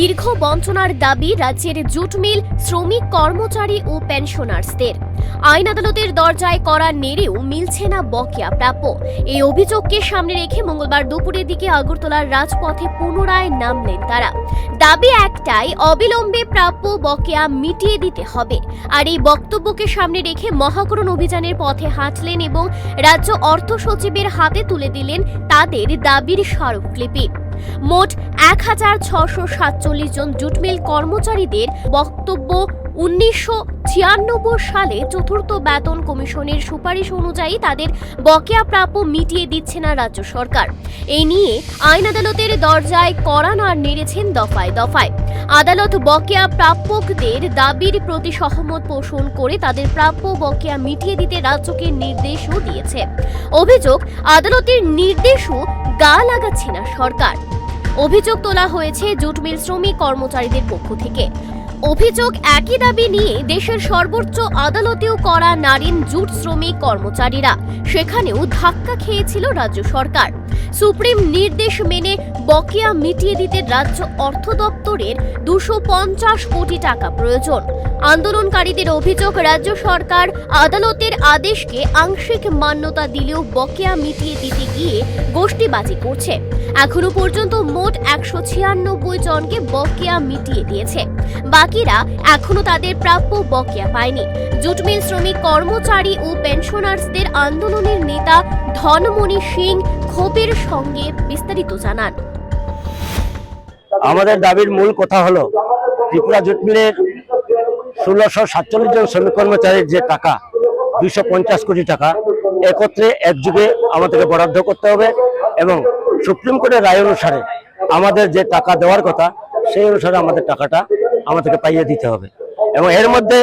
দীর্ঘ বঞ্চনার দাবি রাজ্যের জুট মিল, শ্রমিক কর্মচারী ও পেনশনার্সদের। আইন আদালতের দরজায় করা নেড়েও মিলছে না বকেয়া প্রাপ্য। এই অভিযোগকে সামনে রেখে মঙ্গলবার দুপুরের দিকে আগরতলার রাজপথে পুনরায় নামলেন তারা। দাবি একটাই, অবিলম্বে প্রাপ্য বকেয়া মিটিয়ে দিতে হবে। আর এই বক্তব্যকে সামনে রেখে মহাকরণ অভিযানের পথে হাঁটলেন এবং রাজ্য অর্থ সচিবের হাতে তুলে দিলেন তাদের দাবির স্মারকলিপি। মোট এক হাজার ছশো সাতচল্লিশ জন জুট মিল কর্মচারীদের বক্তব্য উনিশশো ছিয়ানব্বই সালে চতুর্থ বেতন কমিশনের সুপারিশ অনুযায়ী তাদের বকেয়া প্রাপ্য মিটিয়ে দিচ্ছে না রাজ্য সরকার। এই নিয়ে আইন আদালতের দরজায় কড়া নাড় নেড়েছেন দফায় দফায়। আদালত বকেয়া প্রাপকদের দাবির প্রতি সহমত পোষণ করে তাদের প্রাপ্য বকেয়া মিটিয়ে দিতে রাজ্যকে নির্দেশও দিয়েছে। অভিযোগ, আদালতের নির্দেশও গা লাগাচ্ছে না সরকার। অভিযোগ তোলা হয়েছে জুট মিল শ্রমিক কর্মচারীদের পক্ষ থেকে। অভিযোগ একই দাবি নিয়ে দেশের সর্বোচ্চ আদালতেও করা নারীন জুট শ্রমিক কর্মচারীরা। সেখানেও ধাক্কা খেয়েছিল রাজ্য সরকার। সুপ্রিম নির্দেশ মেনে বকেয়া মিটিয়ে দিতে রাজ্য অর্থ দপ্তরের দুশো পঞ্চাশ কোটি টাকা প্রয়োজন। আন্দোলনকারীদের অভিযোগ, রাজ্য সরকার আদালতের আদেশকে আংশিক মান্যতা দিলেও বকেয়া মিটিয়ে দিতে গিয়ে গোষ্ঠীবাজি করছে। এখনও পর্যন্ত মোট একশো ছিয়ানব্বই জনকে বকেয়া মিটিয়ে দিয়েছে। বাকিরা এখনও তাদের প্রাপ্য বকেয়া পায়নি। জুটমিল শ্রমিক, কর্মচারী ও পেনশনার্সদের আন্দোলনের নেতা ধনমণি সিং ক্ষোভের সঙ্গে বিস্তারিত জানান। আমাদের দাবির মূল কথা হলো, ত্রিপুরা জুট মিলের ষোলোশো সাতচল্লিশ জন শ্রমিক কর্মচারীর যে টাকা, দুইশো পঞ্চাশ কোটি টাকা, একত্রে একযুগে আমাদেরকে বরাদ্দ করতে হবে এবং সুপ্রিম কোর্টের রায় অনুসারে আমাদের যে টাকা দেওয়ার কথা, সেই অনুসারে আমাদের টাকাটা আমাদেরকে পাইয়ে দিতে হবে। এবং এর মধ্যে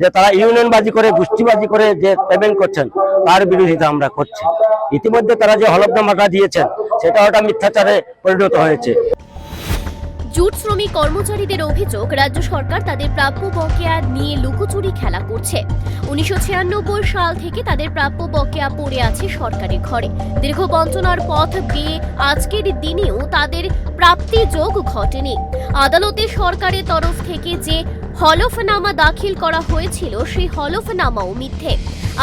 যে তারা ইউনিয়ন বাজি করে, গোষ্ঠীবাজি করে যে পেমেন্ট করছেন, তার বিরোধিতা আমরা করছি। ইতিমধ্যে তারা যে হলফনামাটা দিয়েছেন, সেটা ওটা মিথ্যাচারে পরিণত হয়েছে। জুট শ্রমিক কর্মচারীদের অভিযোগ, রাজ্য সরকার তাদের প্রাপ্য বকেয়া নিয়ে লুকোচুরি খেলা করছে। উনিশশো ছিয়ানব্বই সাল থেকে তাদের প্রাপ্য বকেয়া পড়ে আছে সরকারের ঘরে। দীর্ঘ বঞ্চনার পথ বেয়ে আজকের দিনেও তাদের প্রাপ্তি যোগ ঘটেনি। আদালতে সরকারের তরফ থেকে যে হলফনামা দাখিল করা হয়েছিল সেই হলফনামাও মিথ্যে।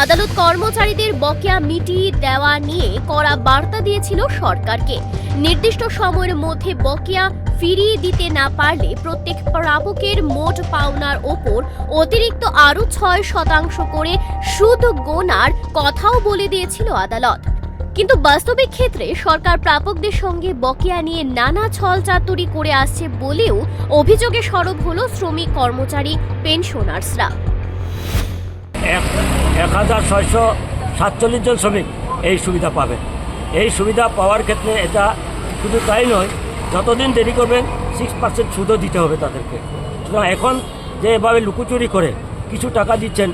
আদালত কর্মচারীদের বকেয়া মিটিয়ে দেওয়া নিয়ে করা বার্তা দিয়েছিল সরকারকে। নির্দিষ্ট সময়ের মধ্যে বকেয়া ফিরিয়ে দিতে না পারলে প্রত্যেক প্রাপকের মোট পাওনার ওপর অতিরিক্ত আরও ছয় শতাংশ করে সুদ গোনার কথাও বলে দিয়েছিল আদালত। কিন্তু বাস্তবিক ক্ষেত্রে সরকার প্রাপকদের সঙ্গে বকেয়া নিয়ে নানা ছলচাতুরি করে আসছে বলেও অভিযোগে সরব হল শ্রমিক কর্মচারী, পেনশনার্সরা। এক হাজার ছয়শো সাতচল্লিশ জন শ্রমিক এই সুবিধা পাবে। এই সুবিধা পাওয়ার ক্ষেত্রে এটা শুধু তাই নয়, যতদিন দেরি করবেন সিক্স পার্সেন্ট সুদও দিতে হবে তাদেরকে। সুতরাং এখন যে এভাবে লুকোচুরি করে কিছু টাকা দিচ্ছেন,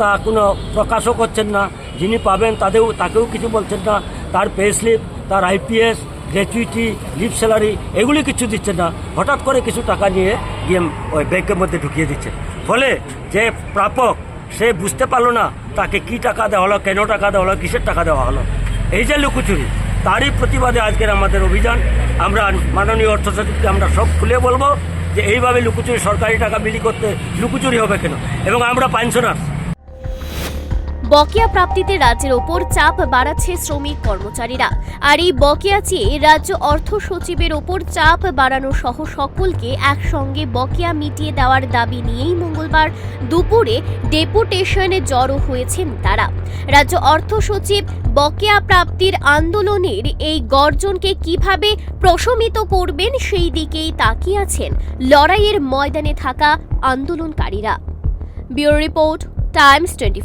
তা কোনো প্রকাশও করছেন না যিনি পাবেন তাদেরও তাকেও কিছু বলছেন না। তার পে স্লিপ তার আইপিএস গ্র্যাচুইটি লিপ স্যালারি এগুলি কিছু দিচ্ছেন না। হঠাৎ করে কিছু টাকা নিয়ে গিয়ে ওই ব্যাংকের মধ্যে ঢুকিয়ে দিচ্ছে। ফলে যে প্রাপক, সে বুঝতে পারল না তাকে কি টাকা দেওয়া হলো, কেন টাকা দেওয়া হলো, কিসের টাকা দেওয়া হলো। এই যে লুকোচুরি, তারই প্রতিবাদে আজকের আমাদের অভিযান। আমরা মাননীয় অর্থ সচিবকে আমরা সব খুলে বলব যে, এইভাবে লুকোচুরি সরকারি টাকা বিলি করতে লুকোচুরি হবে কেন? এবং আমরা পেনশনার বকেয়া প্রাপ্তিতে রাজ্যের ওপর চাপ বাড়াচ্ছে শ্রমিক কর্মচারীরা। আর এই বকেয়া চেয়ে রাজ্য অর্থ সচিবের ওপর চাপ বাড়ানো সহ সকলকে একসঙ্গে বকেয়া মিটিয়ে দেওয়ার দাবি নিয়েই মঙ্গলবার দুপুরে ডেপুটেশনে জড়ো হয়েছেন তারা। রাজ্য অর্থ সচিব বকেয়া প্রাপ্তির আন্দোলনের এই গর্জনকে কীভাবে প্রশমিত করবেন সেই দিকেই তাকিয়ে আছেন লড়াইয়ের ময়দানে থাকা আন্দোলনকারীরা। Bureau report, Times twenty